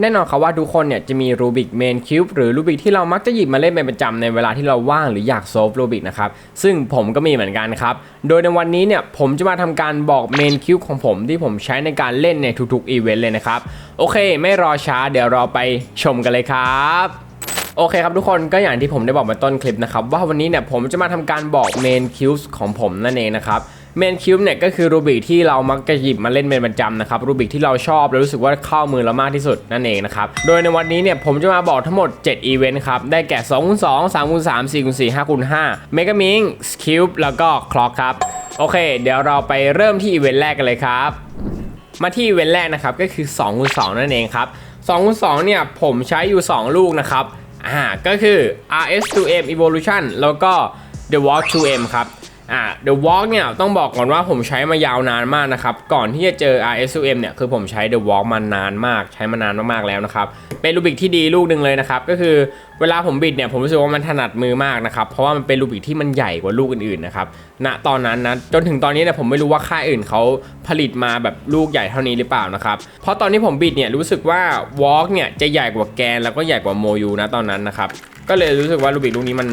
แน่นอนครับว่าทุกคนเนี่ยจะมีรูบิกเมนคิวบ์หรือรูบิกที่เรามักจะหยิบมาเล่นเป็นประจำในเวลาที่เราว่างหรืออยากโซฟรูบิกนะครับ ซึ่งผมก็มีเหมือนกันครับ โดยในวันนี้เนี่ยผมจะมาทำการบอกเมนคิวบ์ของผมที่ผมใช้ในการเล่นในทุกๆอีเวนต์เลยนะครับ โอเค ไม่รอช้าเดี๋ยวเราไปชมกันเลยครับโอเคครับทุกคนก็อย่างที่ผมได้บอกไปต้นคลิปนะครับว่าวันนี้เนี่ยผมจะมาทำการบอกเมนคิวส์ของผมนั่นเองนะครับ เมนคิวบ์เนี่ยก็คือรูบิกที่เรามักจะหยิบมาเล่นเป็นประจำนะครับรูบิกที่เราชอบแล้วรู้สึกว่าเข้ามือเรามากที่สุดนั่นเองนะครับโดยในวันนี้เนี่ยผมจะมาบอกทั้งหมด 7 อีเวนต์ครับได้แก่2คูณ2 3คูณ3 4คูณ4 5คูณ5เมกามิงสคิวแล้วก็คล็อกครับโอเค เดี๋ยวเราไปเริ่มที่อีเวนต์แรกกันเลยครับมาที่อีเวนต์แรกนะครับก็คือ2คูณ2นั่นเองครับ2คูณ2เนี่ยผมใช้อยู่ 2 ลูกนะครับอ่าก็คือ RS2M Evolution แล้วก็ The Walk 2M ครับ อ่า The Walk เนี่ยต้องบอกก่อนว่าผมใช้มายาวนานมากนะครับ ก่อนที่จะเจอ RS2M เนี่ยคือผมใช้ The Walk มานานมาก ใช้มานานมากๆแล้วนะครับ เป็นลูบิกที่ดีลูกหนึ่งเลยนะครับ ก็คือเวลาผมบิดเนี่ยผมรู้สึกว่ามันถนัดมือมากนะครับ เพราะว่ามันเป็นลูบิกที่มันใหญ่กว่าลูกอื่นๆนะครับณตอนนั้นนะจนถึงตอนนี้เนี่ยผมไม่รู้ว่าค่ายอื่นเขาผลิตมาแบบลูกใหญ่เท่านี้หรือเปล่านะครับเพราะตอนที่ผมบิดเนี่ยรู้สึกว่า Walk เนี่ยจะใหญ่กว่าแกนแล้วก็ใหญ่กว่าโมยูนะตอนนั้นนะครับก็เลยรู้สึกว่าลูบิกลูกนี้มัน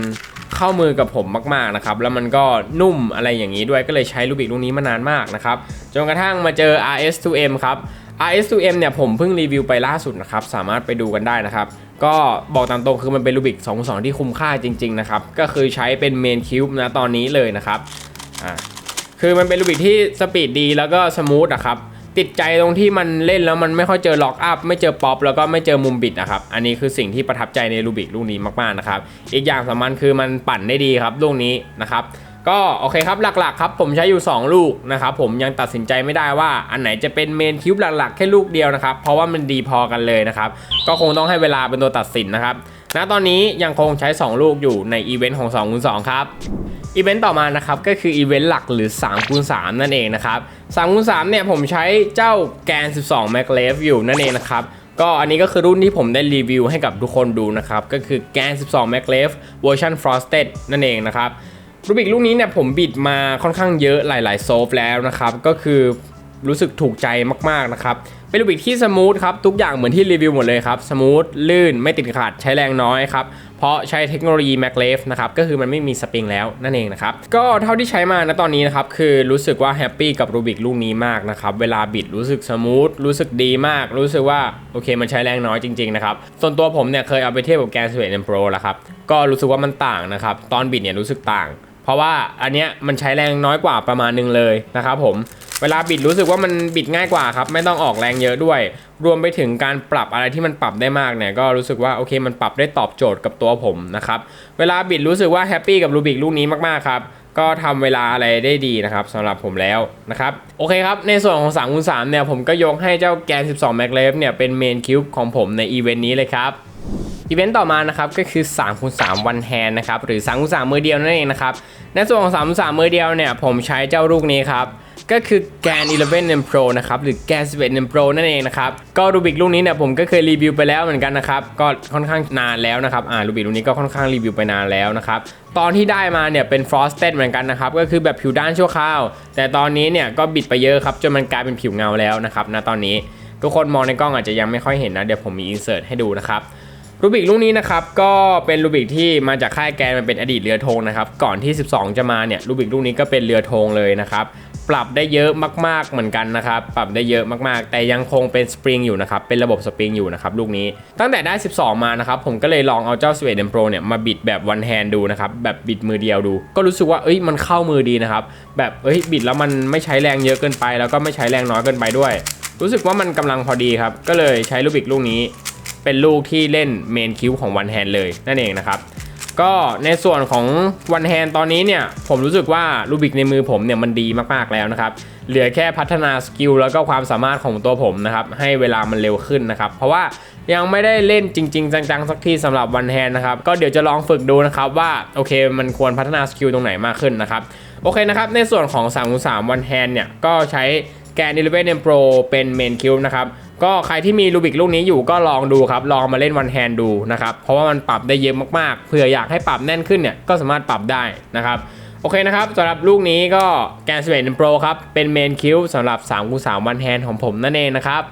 เข้ามือกับผมมากๆนะครับแล้วมันก็นุ่มอะไรอย่างนี้ด้วยก็เลยใช้ลูบิกลูกนี้มานานมากนะครับจนกระทั่งมาเจอ RS2M ครับ RS2M เนี่ยผมเพิ่งรีวิวไปล่าสุดนะครับสามารถไปดูกันได้นะครับก็บอกตามตรงคือมันเป็นลูบิก2 2 ที่คุ้มค่าจริงๆนะครับก็คือใช้เป็นเมนคิวบ์นะตอนนี้เลยนะครับอ่าคือมันเป็นลูบิกที่สปีดดีแล้วก็สมูทอะครับ ติดใจตรงที่มันเล่นแล้วมันไม่ค่อยเจอล็อกอัพไม่เจอป๊อปแล้วก็ไม่เจอมุมบิดนะครับ อันนี้คือสิ่งที่ประทับใจในลูบิกลูกนี้มากๆนะครับ อีกอย่างสำคัญคือมันปั่นได้ดีครับลูกนี้นะครับก็โอเคครับหลักๆครับผมใช้อยู่ 2 ลูกนะครับผมยังตัดสินใจไม่ได้ว่าอันไหนจะเป็นเมนคิวบ์หลักๆ แค่ลูกเดียวนะครับ เพราะว่ามันดีพอกันเลยนะครับ ก็คงต้องให้เวลาเป็นตัวตัดสินนะครับณตอนนี้ยังคงใช้ 2 ลูกอยู่ในอีเวนต์ของ2คูณ2ครับ อีเวนต์ต่อมานะครับก็คืออีเวนต์หลักหรือ3คูณ3นั่นเองนะครับ3คูณ3เนี่ยผมใช้เจ้าแกน 12 m a g l e v อยู่นั่นเองนะครับก็อันนี้ก็คือรุ่นที่ผมได้รีวิวให้กับทุกคนดูนะครับ ก็คือแกน 12 m a g l e v เวอร์ชัน Frosted นั่นเองนะครับรูบิกลูกนี้เนี่ยผมบิดมาค่อนข้างเยอะหลาย ๆ โซฟแล้วนะครับ ก็คือ รู้สึกถูกใจมากๆนะครับเป็นลูบิกที่สมูทครับทุกอย่างเหมือนที่รีวิวหมดเลยครับสมูทลื่นไม่ติดขัดใช้แรงน้อยครับเพราะใช้เทคโนโลยี m a c l e f นะครับก็คือมันไม่มีสปริงแล้วนั่นเองนะครับก็เท่าที่ใช้มานะตอนนี้นะครับคือรู้สึกว่าแฮปปี้กับรูบิกลูกนี้มากนะครับเวลาบิดรู้สึกสมูทรู้สึกดีมาก รู้สึกว่าโอเคมันใช้แรงน้อยจริงๆนะครับส่วนตัวผมเนี่ยเคยเอาไปเทียบกับแกนสเวตเอ็มโปรแล้วครับก็รู้สึกว่ามันต่างนะครับตอนบิดเนี่ยรู้สึกต่าง เพราะว่าอันเนี้ยมันใช้แรงน้อยกว่าประมาณนึงเลยนะครับผม เวลาบิดรู้สึกว่ามันบิดง่ายกว่าครับ ไม่ต้องออกแรงเยอะด้วย รวมไปถึงการปรับอะไรที่มันปรับได้มากเนี่ยก็รู้สึกว่าโอเคมันปรับได้ตอบโจทย์กับตัวผมนะครับเวลาบิดรู้สึกว่าแฮปปี้กับรูบิกลูกนี้มากๆครับก็ทำเวลาอะไรได้ดีนะครับสำหรับผมแล้วนะครับโอเคครับ ในส่วนของ3คูณ3เนี่ยผมก็ยกให้เจ้าแกน 12 m a c l e f เนี่ยเป็นเมนคิวบ์ของผมในอีเวนต์นี้เลยครับอีเวนต์ต่อมานะครับก็คือ3คูณ3 one hand นะครับหรือ3คูณ3มือเดียวนั่นเองนะครับในส่วนของ3คูณ3มือเดียวเนี่ยผมใช้เจ้าลูกนี้ครับ ก็คือแกน 11 M Pro นะครับ หรือแกน 11 M Pro นั่นเองนะครับ ก็รูบิกลูกนี้เนี่ยผมก็เคยรีวิวไปแล้วเหมือนกันนะครับ ก็ค่อนข้างนานแล้วนะครับอ่ารูบิกลูกนี้ก็ค่อนข้างรีวิวไปนานแล้วนะครับ ตอนที่ได้มาเนี่ยเป็น frosted เหมือนกันนะครับ ก็คือแบบผิวด้านชั่วคราว แต่ตอนนี้เนี่ยก็บิดไปเยอะครับจนมันกลายเป็นผิวเงาแล้วนะครับณตอนนี้ทุกคนมองในกล้องอาจจะยังไม่ค่อยเห็นนะเดี๋ยวผมมีอินเสิร์ตให้ดูนะครับรูบิกลูกนี้นะครับก็เป็นรูบิกที่มาจากค่ายแกนมันเป็นอดีตเรือธงนะครับก่อนที่ 12 จะมาเนี่ยรูบิกลูกนี้ก็เป็นเรือธงเลยนะครับ ปรับได้เยอะมากๆเหมือนกันนะครับ ปรับได้เยอะมากๆ แต่ยังคงเป็นสปริงอยู่นะครับ เป็นระบบสปริงอยู่นะครับลูกนี้ ตั้งแต่ได้ 12 มานะครับ ผมก็เลยลองเอาเจ้า s w e d e n Pro เนี่ยมาบิดแบบ one hand ดูนะครับ แบบบิดมือเดียวดู ก็รู้สึกว่า เอ้ย มันเข้ามือดีนะครับ แบบ เอ้ย บิดแล้วมันไม่ใช้แรงเยอะเกินไป แล้วก็ไม่ใช้แรงน้อยเกินไปด้วย รู้สึกว่ามันกำลังพอดีครับ ก็เลยใช้รูบิกลูกนี้ เป็นลูกที่เล่นเมนคิวของวันแฮนเลยนั่นเองนะครับ ก็ในส่วนของวันแฮนตอนนี้เนี่ย ผมรู้สึกว่ารูบิกในมือผมเนี่ยมันดีมากๆแล้วนะครับ เหลือแค่พัฒนาสกิลแล้วก็ความสามารถของตัวผมนะครับ ให้เวลามันเร็วขึ้นนะครับ เพราะว่ายังไม่ได้เล่นจริง ๆ จังๆ สักทีสำหรับวันแฮนนะครับ ก็เดี๋ยวจะลองฝึกดูนะครับว่าโอเคมันควรพัฒนาสกิลตรงไหนมากขึ้นนะครับ โอเคนะครับในส่วนของ3ามวันแฮนเนี่ยก็ใช้ แกน11 M Pro เป็นเมนคิวนะครับ ก็ใครที่มีรูบิกลูกนี้อยู่ก็ลองดูครับ ลองมาเล่นวันแฮนดูนะครับ เพราะว่ามันปรับได้เยอะมากๆ เผื่ออยากให้ปรับแน่นขึ้นเนี่ย ก็สามารถปรับได้นะครับ โอเคนะครับสำหรับลูกนี้ก็แกน11 Pro ครับ เป็นเมนคิวสำหรับ3คูณ3วันแฮนของผมนั่นเองนะครับ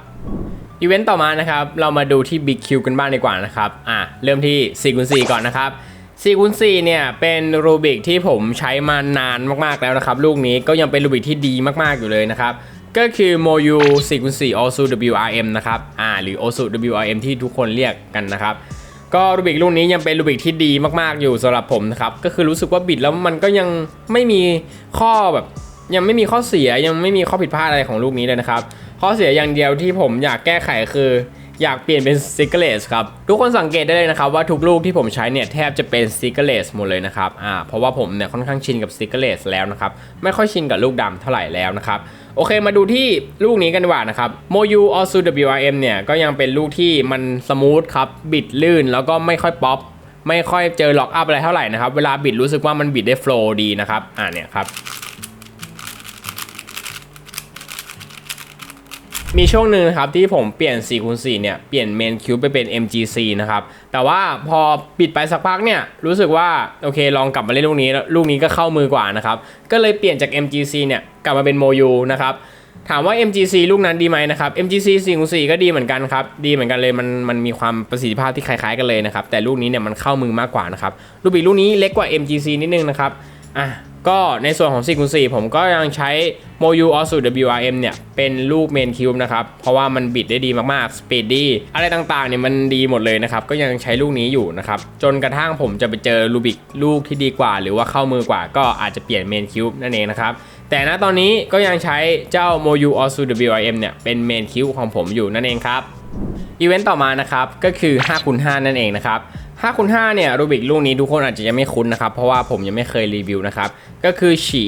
อีเวนต์ต่อมานะครับ เรามาดูที่ Big Q กันบ้างดีกว่านะครับ อะ เริ่มที่4คูณ4ก่อนนะครับ4คูณ4เนี่ย เป็นรูบิกที่ผมใช้มานานมากๆแล้วนะครับ ลูกนี้ก็ยังเป็นรูบิกที่ดีมากๆอยู่เลยนะครับ ก็คือ Moyu 4คูณ4 Osu WRM นะครับ อ่า หรือ Osu WRM ที่ทุกคนเรียกกันนะครับ ก็รูบิกลูกนี้ยังเป็นรูบิกที่ดีมากๆอยู่สำหรับผมนะครับ ก็คือรู้สึกว่าบิดแล้วมันก็ยังไม่มีข้อแบบ ยังไม่มีข้อเสียยังไม่มีข้อผิดพลาดอะไรของลูกนี้เลยนะครับ ข้อเสียอย่างเดียวที่ผมอยากแก้ไขคือ อยากเปลี่ยนเป็น s t i c k e r l e s s ครับ ทุกคนสังเกตได้เลยนะครับว่าทุกลูกที่ผมใช้เนี่ยแทบจะเป็น s t i c k e r l e s s หมดเลยนะครับอ่าเพราะว่าผมเนี่ยค่อนข้างชินกับ s t i c k e r l e s s แล้วนะครับ ไม่ค่อยชินกับลูกดำเท่าไหร่แล้วนะครับโอเคมาดูที่ลูกนี้กันดีกว่านะครับ Moyu Osu WRM เนี่ยก็ยังเป็นลูกที่มันสมูทครับบิดลื่นแล้วก็ไม่ค่อยป๊อปไม่ค่อยเจอล็อกอัพอะไรเท่าไหร่นะครับเวลาบิดรู้สึกว่ามันบิดได้โฟล์ดีนะครับอ่าเนี่ยครับ มีช่วงหนึ่งนะครับที่ผมเปลี่ยน4คูณ4เนี่ยเปลี่ยนเมนคิวไปเป็น MGC นะครับแต่ว่าพอปิดไปสักพักเนี่ยรู้สึกว่าโอเคลองกลับมาเล่นลูกนี้ลูกนี้ก็เข้ามือกว่านะครับก็เลยเปลี่ยนจาก MGC เนี่ยกลับมาเป็นโมยูนะครับถามว่า MGC ลูกนั้นดีไหมนะครับ MGC 4คูณ4ก็ดีเหมือนกันครับดีเหมือนกันเลยมันมันมีความประสิทธิภาพที่คล้ายๆกันเลยนะครับแต่ลูกนี้เนี่ยมันเข้ามือมากกว่านะครับลูกบีลูกนี้เล็กกว่า MGC นิดนึงนะครับ อะก็ในส่วนของ4คูณ4ผมก็ยังใช้ Moyu Osu WRM เนี่ย เป็นลูกเมนคิวบนะครับ เพราะว่ามันบิดได้ดีมาก ๆ สปีดดี อะไรต่าง ๆ เนี่ยมันดีหมดเลยนะครับ ก็ยังใช้ลูกนี้อยู่นะครับ จนกระทั่งผมจะไปเจอลูบิกลูกที่ดีกว่า หรือว่าเข้ามือกว่า ก็อาจจะเปลี่ยนเมนคิวบนั่นเองนะครับ แต่ณตอนนี้ก็ยังใช้เจ้า Moyu Osu WRM เนี่ย เป็นเมนคิวของผมอยู่นั่นเองครับอีเวนต์ต่อมานะครับ ก็คือ5คูณ5นั่นเองนะครับ 5คูณ5เนี่ยรูบิกลูกนี้ทุกคนอาจจะยังไม่คุ้นนะครับ เพราะว่าผมยังไม่เคยรีวิวนะครับ ก็คือฉี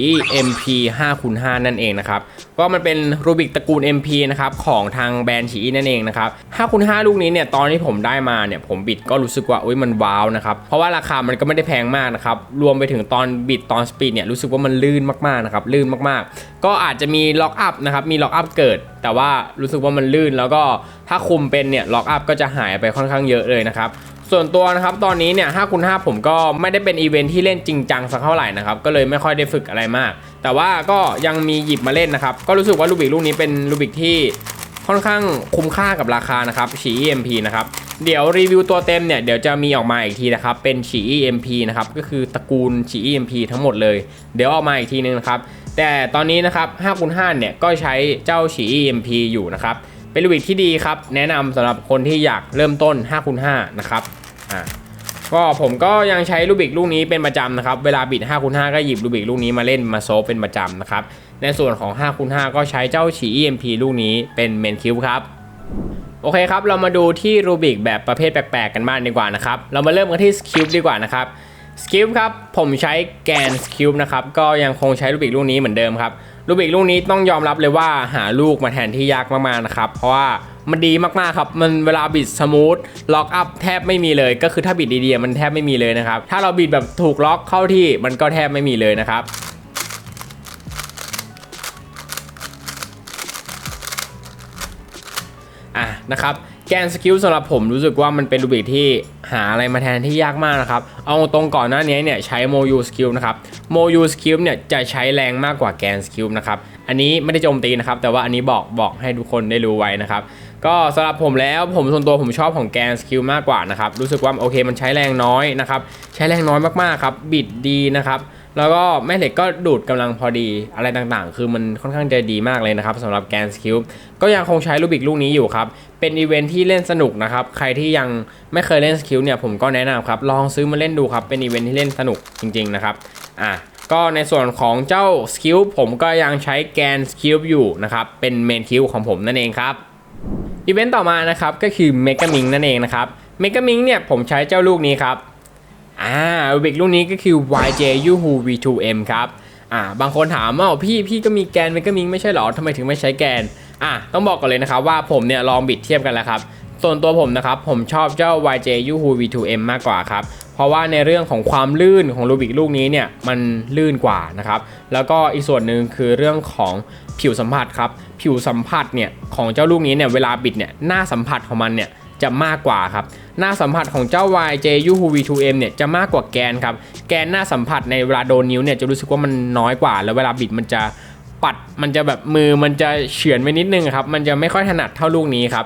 MP 5คูณ5นั่นเองนะครับ ก็มันเป็นรูบิกตระกูล MP นะครับ ของทางแบรนด์ฉีนั่นเองนะครับ5คูณ5ลูกนี้เนี่ยตอนที่ผมได้มาเนี่ยผมบิดก็รู้สึกว่าอุ้ยมันว้าวนะครับ เพราะว่าราคามันก็ไม่ได้แพงมากนะครับ รวมไปถึงตอนบิดตอนสปีดเนี่ยรู้สึกว่ามันลื่นมากๆนะครับลื่นมากๆ ก็อาจจะมีล็อกอัพนะครับมีล็อกอัพเกิด แต่ว่ารู้สึกว่ามันลื่นแล้วก็ถ้าคุมเป็นเนี่ยล็อกอัพก็จะหายไปค่อนข้างเยอะเลยนะครับ ส่วนตัวนะครับตอนนี้เนี่ย5คูณ5ผมก็ไม่ได้เป็นอีเวนท์ที่เล่นจริงจังสักเท่าไหร่นะครับก็เลยไม่ค่อยได้ฝึกอะไรมาก แต่ว่าก็ยังมีหยิบมาเล่นนะครับก็รู้สึกว่าลูบิกลูกนี้เป็นลูบิกที่ค่อนข้างคุ้มค่ากับราคานะครับฉี EMP นะครับเดี๋ยวรีวิวตัวเต็มเนี่ยเดี๋ยวจะมีออกมาอีกทีนะครับเป็นฉี EMP นะครับก็คือตระกูลฉี EMP ทั้งหมดเลย เดี๋ยวออกมาอีกทีนึงนะครับแต่ตอนนี้นะครับ5คูณ5เนี่ยก็ใช้เจ้าฉี EMP อยู่นะครับเป็นลูบิกที่ดีครับ แนะนำสำหรับคนที่อยากเริ่มต้น5คูณ5นะครับ อ่าก็ผมก็ยังใช้ลูบิกลูกนี้เป็นประจำนะครับ เวลาบิด5คูณ5ก็หยิบลูบิกลูกนี้มาเล่นมาโซฟเป็นประจำนะครับ ในส่วนของ5คูณ5ก็ใช้เจ้าฉี EMP ลูกนี้เป็นเมนคิวครับ โอเคครับ เรามาดูที่รูบิกแบบประเภทแปลกๆกันบ้างดีกว่านะครับ เรามาเริ่มกันที่สคิวดีกว่านะครับสคิวครับ ผมใช้แกนสคิวนะครับ ก็ยังคงใช้รูบิกลูกนี้เหมือนเดิมครับรูบิกลูกนี้ต้องยอมรับเลยว่าหาลูกมาแทนที่ยากมากๆนะครับ เพราะว่า มันดีมากๆครับ มันเวลาบิดสมูทล็อกอัพแทบไม่มีเลย ก็คือถ้าบิดดีๆมันแทบไม่มีเลยนะครับ ถ้าเราบิดแบบถูกล็อกเข้าที่มันก็แทบไม่มีเลยนะครับอะนะครับแกนสกิลสำหรับผมรู้สึกว่ามันเป็นรูบิกที่หาอะไรมาแทนที่ยากมากนะครับ เอาตรงก่อนหน้านี้เนี่ยใช้โมยูสกิลนะครับโมยูสกิลเนี่ยจะใช้แรงมากกว่าแกนสกิลนะครับ อันนี้ไม่ได้โจมตีนะครับ แต่ว่าอันนี้บอกบอกให้ทุกคนได้รู้ไว้นะครับ ก็สำหรับผมแล้วผมส่วนตัวผมชอบของแกนสกิลมากกว่านะครับ รู้สึกว่าโอเคมันใช้แรงน้อยนะครับ ใช้แรงน้อยมากๆครับบิดดีนะครับแล้วก็แม่เหล็กก็ดูดกำลังพอดีอะไรต่างๆ คือมันค่อนข้างจะดีมากเลยนะครับสำหรับแกนสกิลก็ยังคงใช้ลูบิกลูกนี้อยู่ครับ เป็นอีเวนท์ที่เล่นสนุกนะครับ ใครที่ยังไม่เคยเล่นสกิลเนี่ยผมก็แนะนำครับ ลองซื้อมาเล่นดูครับ เป็นอีเวนท์ที่เล่นสนุกจริงๆนะครับอะก็ในส่วนของเจ้าสกิลผมก็ยังใช้แกนสกิลอยู่นะครับเป็นเมนคิวของผมนั่นเองครับ อีเวนต์ต่อมานะครับก็คือเมกามิงนั่นเองนะครับเมกามิงเนี่ยผมใช้เจ้าลูกนี้ครับอ่าอุบิกลูกนี้ก็คือ YJ Yuhu V2M ครับอ่าบางคนถามว่าพี่พี่ก็มีแกนเมกามิงไม่ใช่หรอทำไมถึงไม่ใช้แกนอ่าต้องบอกก่อนเลยนะครับว่าผมเนี่ยลองบิดเทียบกันแล้วครับ ส่วนตัวผมนะครับ ผมชอบเจ้า YJ Yuhu V2M มากกว่าครับ เพราะว่าในเรื่องของความลื่นของรูบิกลูกนี้เนี่ย มันลื่นกว่านะครับ แล้วก็อีกส่วนหนึ่งคือเรื่องของผิวสัมผัสครับ ผิวสัมผัสเนี่ย ของเจ้าลูกนี้เนี่ย เวลาบิดเนี่ย หน้าสัมผัสของมันเนี่ยจะมากกว่าครับ หน้าสัมผัสของเจ้า YJ Yuhu V2M เนี่ยจะมากกว่าแกนครับ แกนหน้าสัมผัสในเวลาโดนนิ้วเนี่ยจะรู้สึกว่ามันน้อยกว่า แล้วเวลาบิดมันจะปัด มันจะแบบมือมันจะเฉือนไปนิดนึงครับ มันจะไม่ค่อยถนัดเท่าลูกนี้ครับ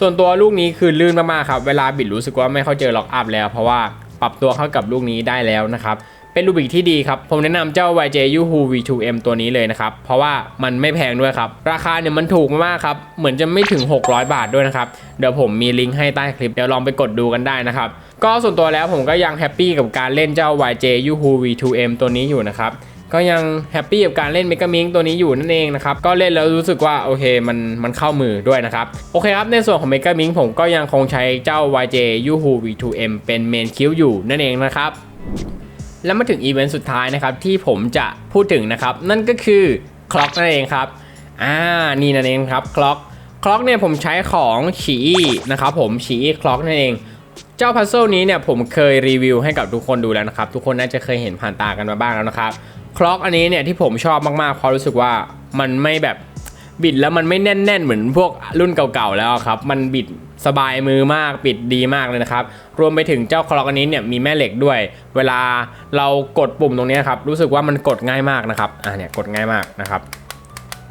ส่วนตัวลูกนี้คือลื่นมากๆครับ เวลาบิดรู้สึกว่าไม่เข้าเจอล็อกอัพแล้ว เพราะว่าปรับตัวเข้ากับลูกนี้ได้แล้วนะครับ เป็นรูบิกที่ดีครับ ผมแนะนำเจ้า YJ Yuhu V2M ตัวนี้เลยนะครับ เพราะว่ามันไม่แพงด้วยครับ ราคาเนี่ยมันถูกมากๆครับ เหมือนจะไม่ถึง 600 บาทด้วยนะครับ เดี๋ยวผมมีลิงก์ให้ใต้คลิป เดี๋ยวลองไปกดดูกันได้นะครับ ก็ส่วนตัวแล้วผมก็ยังแฮปปี้กับการเล่นเจ้า YJ Yuhu V2M ตัวนี้อยู่นะครับ ก็ยังแฮปปี้กับการเล่นเมก a มิงตัวนี้อยู่นั่นเองนะครับ ก็เล่นแล้วรู้สึกว่าโอเคมันมันเข้ามือด้วยนะครับ โอเคครับ ในส่วนของเมก a มิงผมก็ยังคงใช้เจ้า YJ Yuhu V2M เป็นเมนคิวอยู่นั่นเองนะครับแล้วมาถึงอีเวนต์สุดท้ายนะครับที่ผมจะพูดถึงนะครับ นั่นก็คือคล็อกนั่นเองครับอ่านี่นั่นเองครับคล็อกคล็อกเนี่ยผมใช้ของฉีอี้นะครับผมฉีอี้คล็อกนั่นเอง เจ้าพัซเซิลนี้เนี่ยผมเคยรีวิวให้กับทุกคนดูแล้วนะครับ ทุกคนน่าจะเคยเห็นผ่านตากันมาบ้างแล้วนะครับ คล็อกอันนี้เนี่ยที่ผมชอบมากๆเพราะรู้สึกว่ามันไม่แบบบิดแล้วมันไม่แน่น ๆ เหมือนพวกรุ่นเก่าๆแล้วครับ มันบิดสบายมือมากบิดดีมากเลยนะครับ รวมไปถึงเจ้าคล็อกอันนี้เนี่ยมีแม่เหล็กด้วย เวลาเรากดปุ่มตรงนี้ครับรู้สึกว่ามันกดง่ายมากนะครับอ่าเนี่ยกดง่ายมากนะครับ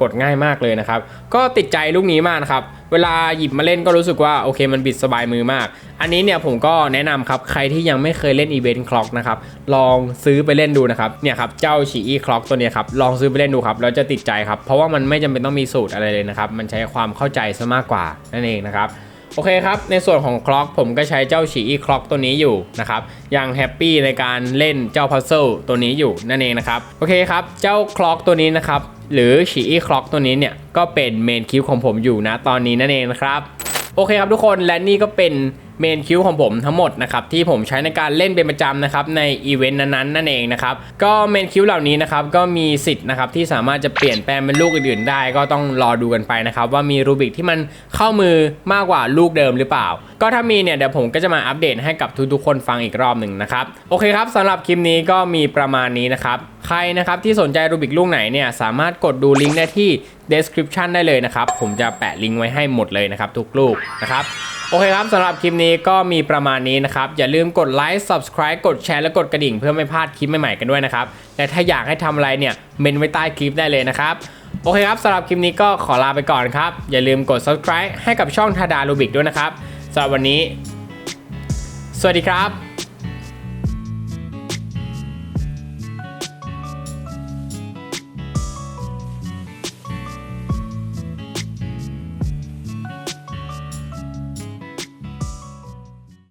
กดง่ายมากเลยนะครับ ก็ติดใจลูกนี้มากนะครับ เวลาหยิบมาเล่นก็รู้สึกว่าโอเคมันบิดสบายมือมาก อันนี้เนี่ยผมก็แนะนำครับ ใครที่ยังไม่เคยเล่นอีเวนต์คล็อกนะครับ ลองซื้อไปเล่นดูนะครับ เนี่ยครับ เจ้าฉีอีคล็อกตัวนี้ครับ ลองซื้อไปเล่นดูครับแล้วจะติดใจครับ เพราะว่ามันไม่จำเป็นต้องมีสูตรอะไรเลยนะครับ มันใช้ความเข้าใจซะมากกว่านั่นเองนะครับ โอเคครับ ในส่วนของคล็อกผมก็ใช้เจ้าฉีอีคล็อกตัวนี้อยู่นะครับยังแฮปปี้ในการเล่นเจ้าพัซเซิลตัวนี้อยู่นั่นเองนะครับ โอเคครับ เจ้าคล็อกตัวนี้นะครับ หรือฉีอีคล็อกตัวนี้เนี่ย ก็เป็นเมนคิวของผมอยู่นะตอนนี้นั่นเองนะครับ โอเคครับทุกคนและนี่ก็เป็น เมนคิวของผมทั้งหมดนะครับที่ผมใช้ในการเล่นเป็นประจำนะครับในอีเวนต์นั้นๆนั่นเองนะครับก็เมนคิวเหล่านี้นะครับก็มีสิทธิ์นะครับที่สามารถจะเปลี่ยนแปลงเป็นลูกอื่นๆได้ ก็ต้องรอดูกันไปนะครับว่ามีรูบิกที่มันเข้ามือมากกว่าลูกเดิมหรือเปล่า ก็ถ้ามีเนี่ยเดี๋ยวผมก็จะมาอัปเดตให้กับทุกๆคนฟังอีกรอบหนึ่งนะครับโอเคครับสำหรับคลิปนี้ก็มีประมาณนี้นะครับใครนะครับที่สนใจรูบิกลูกไหนเนี่ยสามารถกดดูลิงก์ได้ที่ description ได้เลยนะครับ ผมจะแปะลิงก์ไว้ให้หมดเลยนะครับ ทุกลูกนะครับโอเคครับสำหรับคลิปนี้ก็มีประมาณนี้นะครับ อย่าลืมกดไลค์ subscribe กดแชร์และกดกระดิ่งเพื่อไม่พลาดคลิปใหม่ๆกันด้วยนะครับ และถ้าอยากให้ทำอะไรเนี่ยเมนไว้ใต้คลิปได้เลยนะครับ โอเคครับสำหรับคลิปนี้ก็ขอลาไปก่อนครับ อย่าลืมกด subscribe ให้กับช่องทาดาลูบิกด้วยนะครับสำหรับวันนี้ สวัสดีครับ